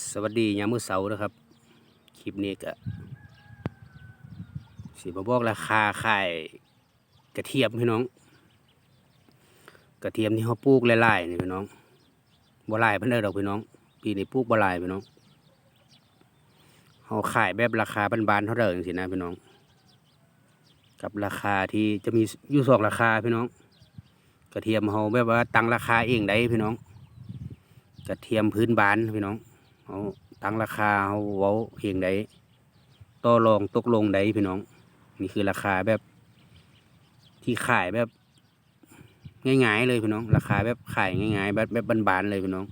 สวัสดียามมื้อเสาร์นะครับ คลิปนี้ก็สิมาบอกราคาขายกระเทียมพี่น้อง กระเทียมที่เขาปลูกหลายๆนี่พี่น้องบ่หลายเพิ่นเด้อดอกพี่น้อง ปีนี้ปลูกบ่หลายพี่น้องเขาขายแบบราคาบานๆเท่าเดิมจังซี่นะพี่น้อง กับราคาที่จะมีอยู่สองราคาพี่น้อง กระเทียมเขาแบบว่าตั้งราคาเองได้พี่น้อง กระเทียมพื้นบ้านพี่น้อง เอาตั้งราคาเอาเว้าเพียงใดต่อรองตกลงใดพี่น้อง นี่คือราคาแบบ ที่ขายแบบง่ายๆเลยพี่น้อง ราคาแบบขายง่ายๆแบบแบบบานๆเลยพี่น้อง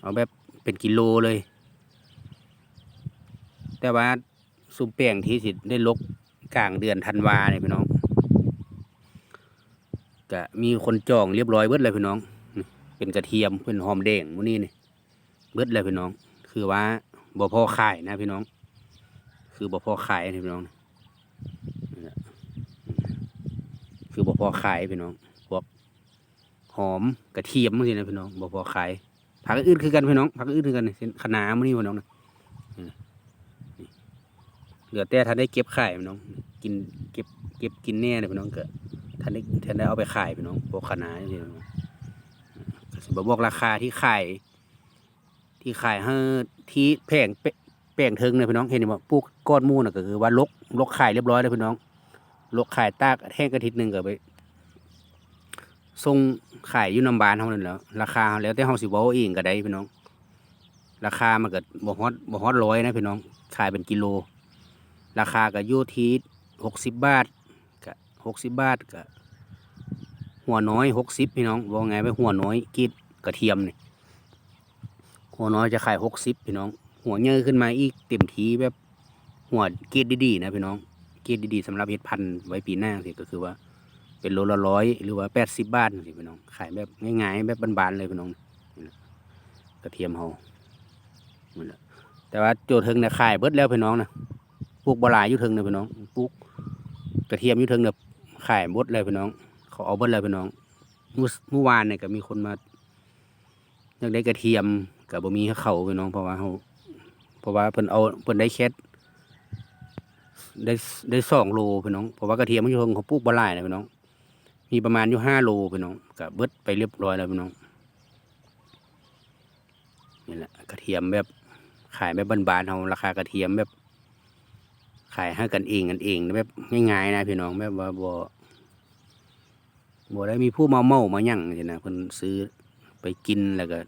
เอาแบบเป็นกิโลเลย แต่ว่าซุปแป้งที่สิได้ลกกลางเดือนธันวาเนี่ยพี่น้องก็มีคนจองเรียบร้อยเบิดเลยพี่น้อง เป็นกระเทียมเป็นหอมแดงมื้อนี้นี่เบิดเลยพี่น้อง คือว่าบ่พอขายนะพี่น้อง คือบ่พอขายนะพี่น้อง คือบ่พอขายพี่น้อง พวกหอมกระเทียมมื้อนี้นะพี่น้องบ่พอขายผักอื่นคือกันพี่น้องผักอื่นคือกันนี่เช่นคะน้ามื้อนี้พี่น้องนะเหลือแต่ท่านได้เก็บขายพี่น้อง กินเก็บเก็บกินแน่เลยพี่น้องเก็ท่านได้ท่านได้เอาไปขายพี่น้องพวกคะน้านี่พี่น้องก็สิบ่บอกราคาที่ขาย ที่ขายให้ที่แผงเปแป้งเทิงเนี่ยพี่น้องเห็นไหมว่าปลูกก้อนมูน่ะก็คือว่าลกลกขายเรียบร้อยแล้วพี่น้องลกขายตากแห้งกระทิตหนึ่งก็ไปส่งขายอยู่น้ำบานเท่านั้นแหล้วราคาแล้วแต่เฮาสิเว้าเองก็ได้พี่น้อง ราคามันก็บ่ฮอดบ่ฮอดร้อยนะพี่น้องขายเป็นกิโล ราคาก็อยู่ที่หกสิบบาทก็หกสิบบาทก็หัวน้อยหกสิบพี่น้องว่าไงไปหัวน้อยกรีดกระเทียมเนี่ย หัวน้อยจะขายหกสิบพี่น้อง หัวเงยขึ้นมาอีกเต็มทีแบบ หัวเกรดดีๆนะพี่น้อง เกรดดีๆสำหรับเห็ดพันธุ์ไว้ปีหน้าสิก็คือว่า เป็นโลละร้อยหรือว่าแปดสิบบาทสิพี่น้อง ขายแบบง่ายๆแบบบานๆเลยพี่น้องกระเทียมเฮาแหแต่ว่าโจเทิงเนี่ยขายเบิดแล้วพี่น้องนะปลูกบลายอยู่เทิงเนี่ยพี่น้องปลูกกระเทียมอยู่เทิงเนี่ยขายหมดเลยพี่น้อง เขาเอาเบิดเลยพี่น้องเมื่อเมื่อวานเนี่ยก็มีคนมาอยากได้กระเทียม กับบ่มีเขาพี่น้องเพราะว่าเขาเพราะว่าเพิ่นเอาเพิ่นได้แคทได้ได้สองโลพี่น้องเพราะว่ากระเทียมมันอยู่ของเขาปลูกบ่หลายนะพี่น้อง มีประมาณอยู่ห้าโลพี่น้องกับเบิดไปเรียบร้อยแล้วพี่น้องนี่แหละกระเทียมแบบขายแบบบานๆเขาราคากระเทียมแบบ ขายให้กันเองกันเองแบบง่ายๆนะพี่น้องแบบว่าบ่บ่ได้มีผู้มาเมามายั่งสินะเพิ่นซื้อไปกินแล้วก็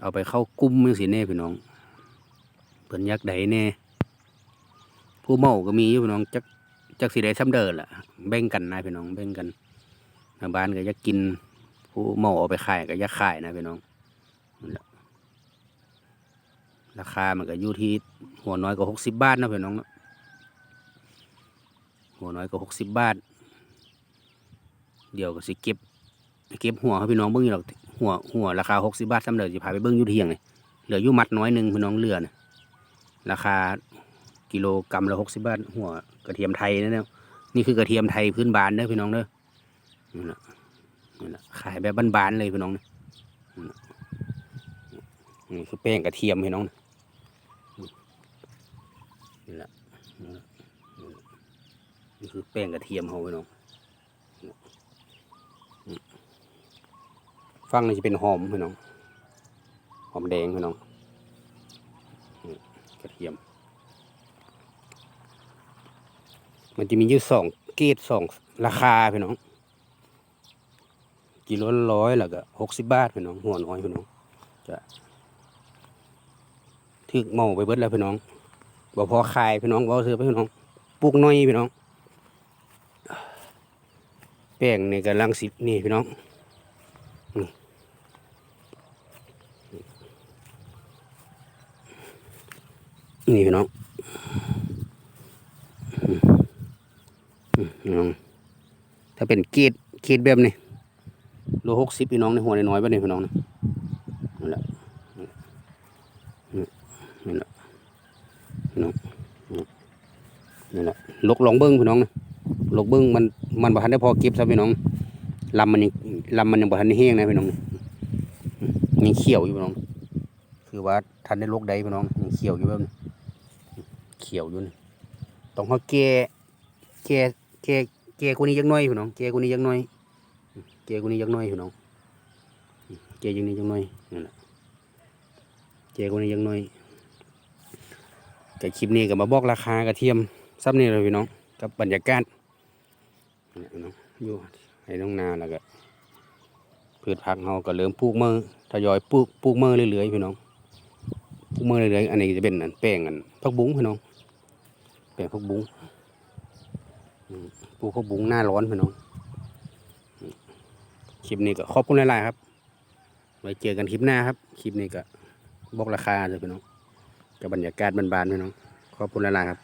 เอาไปเข้ากุ้มจังสิแน่พี่น้องเพิ่นยากได้แน่ผู้เมาก็มีอยู่พี่น้องจักจักสิได้ซ้ำเดินล่ะแบ่งกันนะพี่น้องแบ่งกันทางบ้านก็ยากกิน ผู้เมาเอาไปขายก็ยากขายนะพี่น้องราคามันก็อยู่ที่หัวน้อยก็หกสิบบาทนะพี่น้องนะหัวน้อยก็หกสิบบาท เดี๋ยวก็สิเก็บเก็บหัวให้พี่น้องเบิ้งอยู่หรอก หัวหัวราคาหกสิบาทซ้ำเดิมจะพาไปเบิ้งยูเที่ยงเลยเหลือยูมัดน้อยหนึ่งพี่น้องเหลือนะราคากิโลกรัมละหกสิบาท หัวกระเทียมไทยนะเนี่ยนี่คือกระเทียมไทยพื้นบ้านเด้อพี่น้องเด้อนี่แหละนี่แหละขายแบบบ้านๆเลยพี่น้องนะนี่คือแป้งกระเทียมพี่น้องนะนี่แหละนี่แหละนี่คือแป้งกระเทียมเขาพี่น้อง ฟังนี่จะเป็นหอมพี่น้อง หอมแดงพี่น้องกระเทียม มันจะมีอยู่สองเกรดสองราคาพี่น้อง กิโลร้อยแล้วก็หกสิบบาทพี่น้อง หัวน้อยพี่น้อง จะถึกเมาไปเบิดแล้วพี่น้องบ่พอขายพี่น้องบ่ซื้อไปพี่น้อง ปลูกน้อยพี่น้องแป้งนี่กำลังสินี่พี่น้อง นี่ พี่น้องอืมอืมพี่น้อง ถ้าเป็นกรดกรดแบบนี้โลหกสิบพี่น้องในหัวน้อยๆแบบนี้พี่น้องนะนั่นแหละนี่นแหละพี่น้องนี่นแหละลกลองเบิ้งพี่น้องนะลกเบิ้งมันมันบ่ทันได้พอเก็บซะพี่น้องลำมันยังลำมันยังบ่ทันได้แห้งนะพี่น้องยังเขียวอยู่พี่น้อง คือว่าทันได้ลกได้พี่น้องยังเขียวอยู่แบบนี้ ขียวอยู่นี่ต้องเขาแก่แก่แก่แก่กว่านี้จักน่อยพี่น้องแก่กว่านี้จักน่อยแก่กว่านี้จักน่อยพี่น้องแก่ยังนี้จักน่อยนั่นแหละแก่กว่านี้จักน่อยแต่คลิปนี้ก็มาบอกราคากระเทียมซับนี่เลยพี่น้องกับบรรยากาศนี่แหละพี่น้องอยู่ให้น้องนาแล้วก็พืชผักเราก็เริ่มปลูกมือทยอยปลูกปลูกมือเรื่อยๆพี่น้องพวกเมื่อเลยๆอันนี้จะเป็นอันแป้งอันพักบุ้งพี่น้อง แป้งพักบุ้งปลูกพวกบุ้งหน้าร้อนพี่น้องคลิปนี้ก็ขอบคุณหลายๆครับ ไว้เจอกันคลิปหน้าครับ คลิปนี้ก็บอกราคาเลยพี่น้องกับบรรยากาศบานๆพี่น้องขอบคุณหลายๆครับ